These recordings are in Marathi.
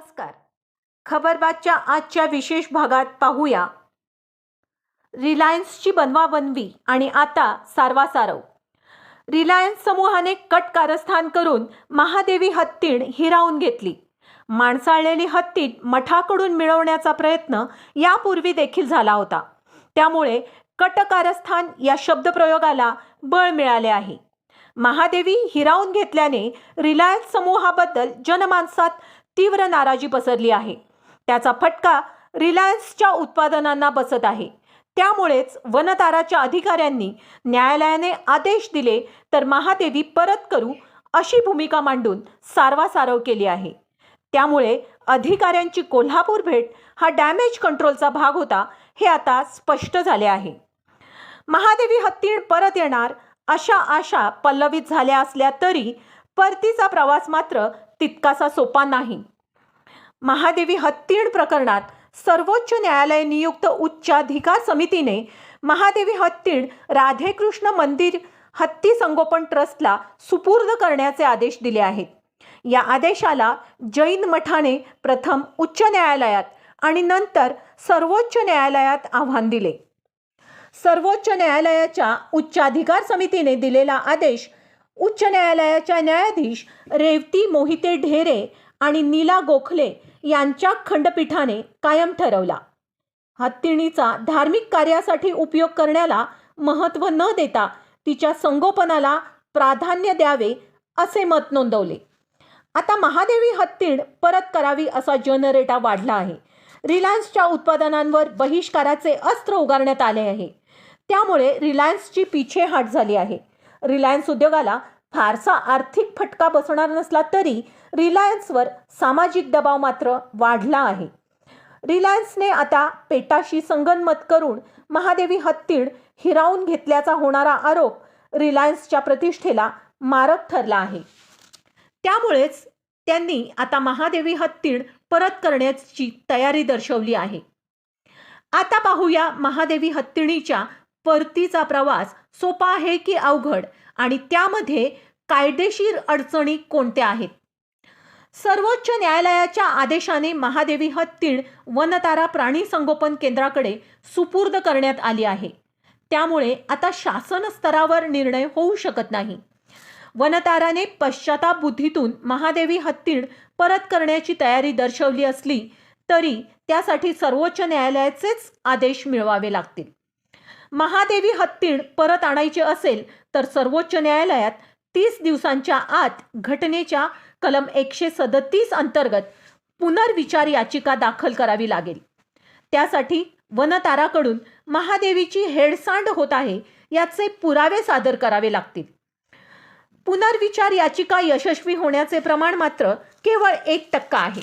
नमस्कार. खबरबातच्या आजच्या विशेष भागात पाहूया. रिलायन्सची बनवा बनवी आणि आता सारवासारव. रिलायन्स समूहाने कट कारस्थान करून महादेवी हत्तीण हिरावून घेतली. माणसाळलेली हत्तीण मठाकडून मिळवण्याचा प्रयत्न यापूर्वी देखील झाला होता. त्यामुळे कट कारस्थान या शब्दप्रयोगाला बळ मिळाले आहे. महादेवी हिरावून घेतल्याने रिलायन्स समूहाबद्दल जनमानसात तीव्र नाराजी पसरली आहे. त्याचा फटका रिलायन्सच्या उत्पादनांना बसत आहे. त्यामुळेच वनताराच्या अधिकाऱ्यांनी न्यायालयाने आदेश दिले तर महादेवी परत करू अशी भूमिका मांडून सारवासारव केली आहे. त्यामुळे अधिकाऱ्यांची कोल्हापूर भेट हा डॅमेज कंट्रोलचा भाग होता हे आता स्पष्ट झाले आहे. महादेवी हत्तीण परत येणार अशा आशा पल्लवित झाल्या असल्या तरी परतीचा प्रवास मात्र तितकासा सोपा नाही. महादेवी हत्तीण प्रकरणात सर्वोच्च न्यायालय नियुक्त उच्चाधिकार समितीने महादेवी हत्तीण राधेकृष्ण मंदिर हत्ती संगोपन ट्रस्टला सुपूर्द करण्याचे आदेश दिले आहेत. या आदेशाला जैन मठाने प्रथम उच्च न्यायालयात आणि नंतर सर्वोच्च न्यायालयात आव्हान दिले. सर्वोच्च न्यायालयाच्या उच्चाधिकार समितीने दिलेला आदेश उच्च न्यायालयाच्या न्यायाधीश रेवती मोहिते ढेरे आणि नीला गोखले यांच्या खंडपीठाने कायम ठरवला. हत्तीणीचा धार्मिक कार्यासाठी उपयोग करण्याला महत्त्व न देता तिच्या संगोपनाला प्राधान्य द्यावे असे मत नोंदवले. आता महादेवी हत्तीण परत करावी असा जनरेटा वाढला आहे. रिलायन्सच्या उत्पादनांवर बहिष्काराचे अस्त्र उगारण्यात आले आहे. त्यामुळे रिलायन्सची पिछेहाट झाली आहे. रिलायन्स उद्योगाला फारसा आर्थिक फटका बसणार नसला तरी रिलायन्सवर सामाजिक दबाव मात्र वाढला आहे. रिलायन्सने आता पेटाशी संगनमत करून महादेवी हत्तीण हिरावून घेतल्याचा होणारा आरोप रिलायन्सच्या प्रतिष्ठेला मारक ठरला आहे. त्यामुळेच त्यांनी आता महादेवी हत्तीण परत करण्याची तयारी दर्शवली आहे. आता पाहूया महादेवी हत्तीणीच्या परतीचा प्रवास सोपा आहे की अवघड? आणि त्यामध्ये कायदेशीर अडचणी कोणत्या आहेत? सर्वोच्च न्यायालयाच्या आदेशाने महादेवी हत्तीण वनतारा प्राणी संगोपन केंद्राकडे सुपूर्द करण्यात आली आहे. त्यामुळे आता शासन स्तरावर निर्णय होऊ शकत नाही. वनताराने पश्चाताप बुद्धीतून महादेवी हत्तीण परत करण्याची तयारी दर्शवली असली तरी त्यासाठी सर्वोच्च न्यायालयाचेच आदेश मिळवावे लागतील. महादेवी हत्तीण परत आणायचे असेल तर सर्वोच्च न्यायालयात तीस दिवसांच्या आत घटनेच्या कलम एकशे सदतीस अंतर्गत पुनर्विचार याचिका दाखल करावी लागेल. त्यासाठी वनताराकडून महादेवीची हेडसांड होत आहे याचे पुरावे सादर करावे लागतील. पुनर्विचार याचिका यशस्वी होण्याचे प्रमाण मात्र केवळ एक टक्का आहे.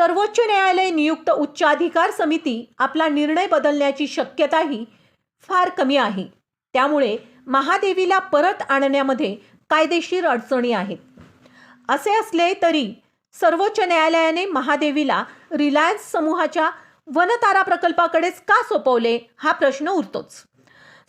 सर्वोच्च न्यायालय नियुक्त उच्चाधिकार समिती आपला निर्णय बदलण्याची शक्यताही फार कमी आहे. त्यामुळे महादेवीला परत आणण्यामध्ये कायदेशीर अडचणी आहेत. असे असले तरी सर्वोच्च न्यायालयाने महादेवीला रिलायन्स समूहाच्या वनतारा प्रकल्पाकडेच का सोपवले हा प्रश्न उरतोच.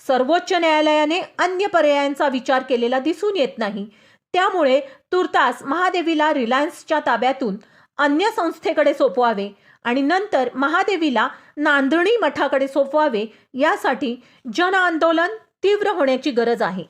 सर्वोच्च न्यायालयाने अन्य पर्यायांचा विचार केलेला दिसून येत नाही. त्यामुळे तुर्तास महादेवीला रिलायन्सच्या ताब्यातून अन्य संस्थेकडे सोपवावे आणि नंतर महादेवीला नांदणी मठाकडे सोपवावे. यासाठी जन आंदोलन तीव्र होण्याची गरज आहे.